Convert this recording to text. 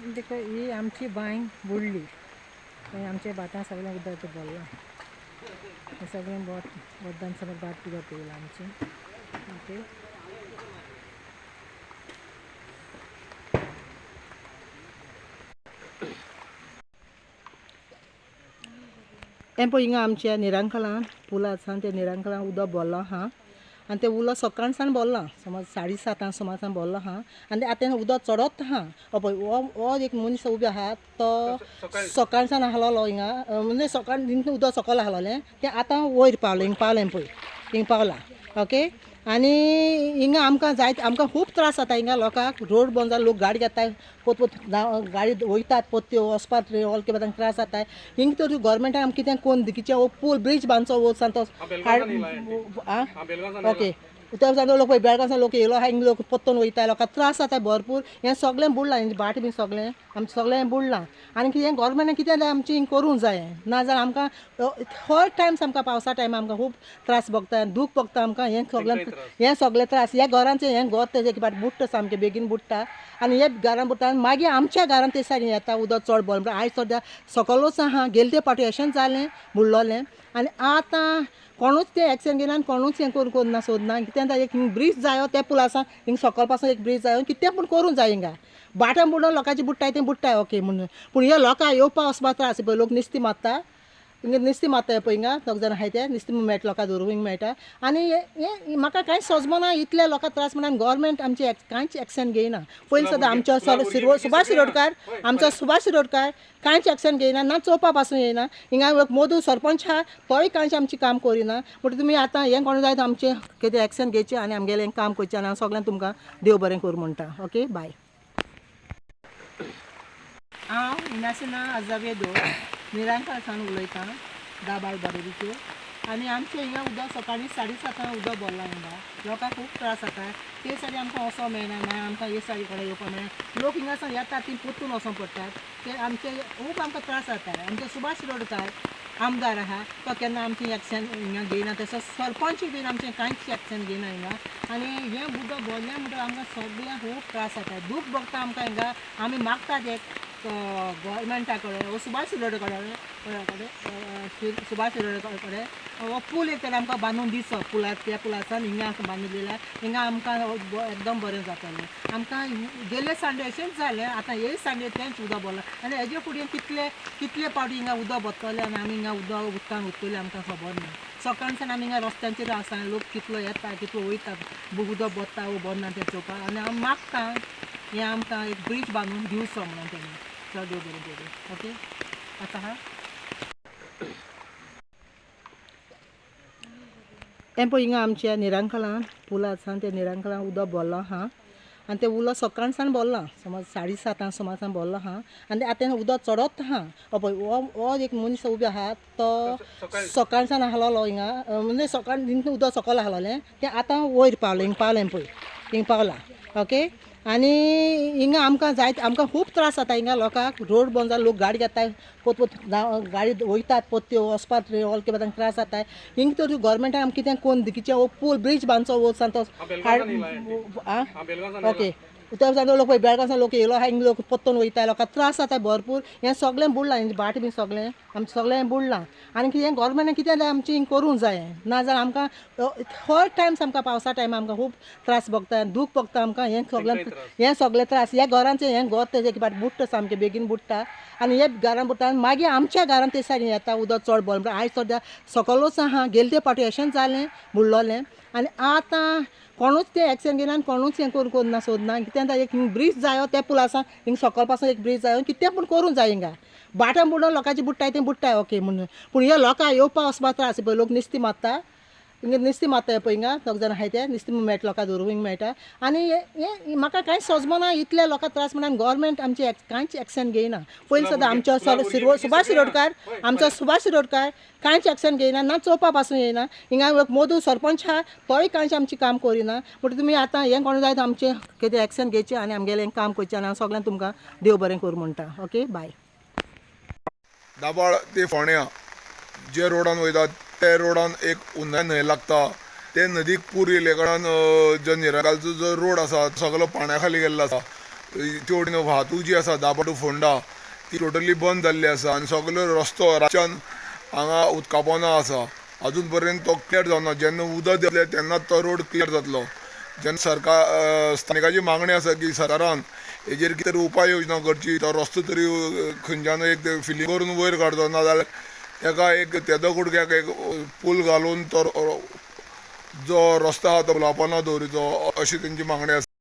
देखो ही आमची बांय बुडली मागीर आमच्या भाटां सगळें उदक भरलां हें सगळें बोट बद्दान सगळें भात उदक येयलां आमची। ओके। हें पळय हिंगा आमच्या निरांकलां पुला आसा त्या निरांकलां उदक भरलां आहा आनी तें उदक सकाळसान भरलां समज साडे सातांक सुमारान भरलां आहा आनी आतां उदक चडत आहा हो पळय हो हो एक मनीस उबे आहा तो सकाळसान आहलोलो हिंगा म्हणजे सकाळ उदक सकयल आहलोलें तें आतां वयर पावलें हिंगा पावलें पळय हिंगा पावलां ओके आनी हिंगा आमकां जायत आमकां खूब त्रास जाता हिंगा लोकांक. रोड बंद जालो लोक गाडी घेताय पोत पोत गाडी वयतात पोत्यो वचपाक ऑल किंवा तांकां त्रास जाताय हिंगा तर गोवोरमेंटान आमकां कितें कोन्न दिकीचे हो पूल ब्रीज बांदचो वो सांतो आं ओके त्या सांगता लोक पळय बेळगांव लोक येयलो आहा लोक पोत्तून वयताय लोकांक त्रास जाता भरपूर. हें सगळें बुडलां हेंचें बाट बी सगळें आमचें सगळें बुडलां. आनी कितें गोवोरमेंटान कितें जाय आमचें हिंगा करूंक जाय. ना जाल्यार आमकां हर टायम्स आमकां पावसा टायम आमकां खूब त्रास भोगता दूख भोगता आमकां हें सगळें हें सगळें त्रास. ह्या घरांचें हें घर तेजें बाट बुडटा सामकें बेगीन बुडटा आनी हे घरान बुडटा आनी मागीर आमच्या घरान ते सायडीन येता उदक चड भर आयज सद्या सकलूच आहा गेले ते फावटी अशेंच जालें बुडलोलें. आनी आतां कोणूच तें एक्शन घेयना आनी कोणूच हें करून कोन्ना सोदना. कितें जाय एक ब्रीज जायो त्या पुलासा हिंग सकयलपासून एक ब्रीज जायो कितें पूण करूंक जाय हिंगा? बाटां बुडोवन लोकांची बुडटाय तें बुडटाय ओके म्हणून पूण हे लोकांक येवपा वचपा त्रास पळय लोक नुस्तें मारता. हिंगा नुस्तें मारताय पळय हिंगा दोग जाण आहाय ते नुस्तें मेळटा लोकांक हिंगा मेळटा आनी हे हे म्हाका कांय सोजमो ना इतले लोकांक त्रास म्हणून गोवोरमेंट आमचे एक्स- कांयच एक्शन घेयना पयलीं सद्दां आमचो सर शिरो सुभाष शिरोडकार आमचो सुभाष शिरोडकार कांयच एक्शन घेयना ना चोवपा पासून येयना हिंगा मोदू सरपंच आहा तोय कांयच आमचें काम करिना म्हणटा तुमी आतां हें कोण जाय आमचें कितें एक्शन घेवचें आनी आमगेलें हें काम करचें आनी हांव सगळ्यांक तुमकां देव बरें करूं म्हणटा ओके बाय हांव हिनासिना अजावेदो निरांकाळसान उलयतां दाबाळ बारेरीचेर आनी आमचें हिंगा उदक सकाळीं साडे सातांक उदक भरलां हिंगा लोकांक खूब त्रास जाता ते सायडी आमकां असो मेळना ना आमकां हे सायडी कडेन येवपा मेळना लोक हिंगा सावन येतात ती पोत्तून वचों पडटात ते आमचे खूब आमकां त्रास जाता आमचे सुभाष रोडकार आमदार आहा तो केन्ना आमचें एक्शन हिंगा घेयना तसो सरपंच बीन आमचें कांयच एक्शन घेयना हिंगा आनी हें उदक भरलें म्हणटकीर आमकां सगळ्यांक खूब त्रास जाता दूख भोगता आमकां हिंगा आमी मागतात एक. वो सुभाष अ, शि- सुभाष कडेन हो पूल एक तर आमकां बांदून दिसो पुला त्या पुलासान हिंगा बांदून दिल्यार हिंगा आमकां एकदम बरें जातलें आमकां गेले सांडे अशेंच जालें आतां हे सांडे तेंच उदक भरलां आनी हेजे फुडें कितले कितले पावटी हिंगा उदक भरतलें आनी आमी हिंगा उदक उदकान उरतलें आमकां खबर ना लोक मागतां एक म्हणून चल देव बरें करूं ओके आतां हा हें पळय हिंगा आमच्या निरांकलां पुला आसा त्या निरांकलां उदक भरलां आहा आनी तें उदक सकाळसान भरलां समज साडे सातांक सुमारान भरलां आहा आनी आतां तें उदक चडत आहा हो पळय हो हो एक मनीस उबे आहा तो सकाळसान आहलोलो हिंगा अं, म्हणजे सकाळ हिंगा उदक सकयल आहलोलें तें आतां वयर पावलें हिंगा पावलें पळय हिंगा पावलां ओके आनी हिंगा आमकां जायत आमकां खूब त्रास जाता हिंगा लोकांक रोड बंद जालो लोक गाडी घेताय पोत पोत गाडी वयतात पोत्यो वचपाक ऑल किंवा तांकां त्रास जाताय. हिंगा तर गोवोरमेंटान आमकां कितें कोन्न दिकीचे हो पूल ब्रीज बांदचो वो सांतो आं ओके त्या सांगता लोक पळय लोक येयलो आहा हिंगा लोक पोत्तून वयताय लोकांक त्रास जाता भरपूर. हें सगळें बुडलां हेंचें बाट बी सगळें आमचें सगळें बुडलां. आनी कितें गोवोरमेंटान कितें जाय आमचें हिंगा करूंक जाय. ना जाल्यार आमकां हर टायम्स आमकां पावसा टायम आमकां खूब त्रास भोगता दूख भोगता आमकां हें सगळें हें सगळें त्रास. ह्या घरांचें हें घर तेजें बाट बुडटा सामकें बेगीन बुडटा आनी हे घरान बुडटा आनी मागीर आमच्या घरान ते सायडीन येता उदक चड भर आयज सद्या सकलूच आहा गेले ते फावटी अशेंच जालें बुडलोलें. आनी आतां कोणूच तें एक्शन घेयना आनी कोणूच हें करून कोन्ना सोदना कितें जाता एक ब्रीज जायो त्या पुलासा हिंगा सकयलपासून एक ब्रीज जायो कितें पूण करूंक जाय हिंगा? बाटां बुडोवन लोकांची बुडटाय तें बुडटाय ओके म्हणून पूण हे लोकां येवपा वचपा त्रास पळय लोक नुस्तें मारता. हिंगा नुस्तें मारताय पळय हिंगा दोग जाण आहाय ते नुस्तें मेळटा लोकांक धरून मेळटा आनी हे म्हाका कांय सोजमो ना इतले लोकांक त्रास म्हणून गोवोरमेंट आमचें एक्स- कांयच एक्शन घेयना पयलीं सद्दां आमचो सर सुभाष शिरोडकार आमचो सुभाष शिरोडकार कांयच एक्शन घेयना ना चोवपा पासून येयना हिंगा मोदू सरपंच आहा तोय कांयच आमचें काम करिना म्हणटा तुमी आतां हें कोण जाय आमचें कितें एक्शन घेवचें आनी आमगेलें हें काम करचें आनी हांव सगळ्यांक तुमकां देव बरें करूं म्हणटा ओके बाय दाबाळ ते फोण्या जे रोडान वयता ते रोडान एक उन्हाळ न्हंय लागता. ते नदीक पूर येयले कारणान अ, जो जो रोड आसा सगळो पाण्या खाली गेल्लो आसा. तेवटेन वाहतूक जी आसा दाबाटू फोंडा ती टोटली बंद जाल्ली आसा आनी सगळो रस्तो रातच्यान हांगा उदका पोंदा आसा. अजून पर्यंत तो क्लियर जावना. जेन्ना उदक देतलें तेन्ना तो रोड क्लियर जातलो. जेन्ना सरकार स्थानिकाची मागणी आसा की सरकारान हेजेर कितें तरी उपाय योजना करची तो रस्तो तरी खंयच्यान एक फिलिंग करून वयर काडचो नाजाल्यार जाल्यार एक तेदो कुडक्याक एक पूल घालून तो जो रस्तो आहा तो लावपाना दवरीचो अशी तेंची मागणी आसा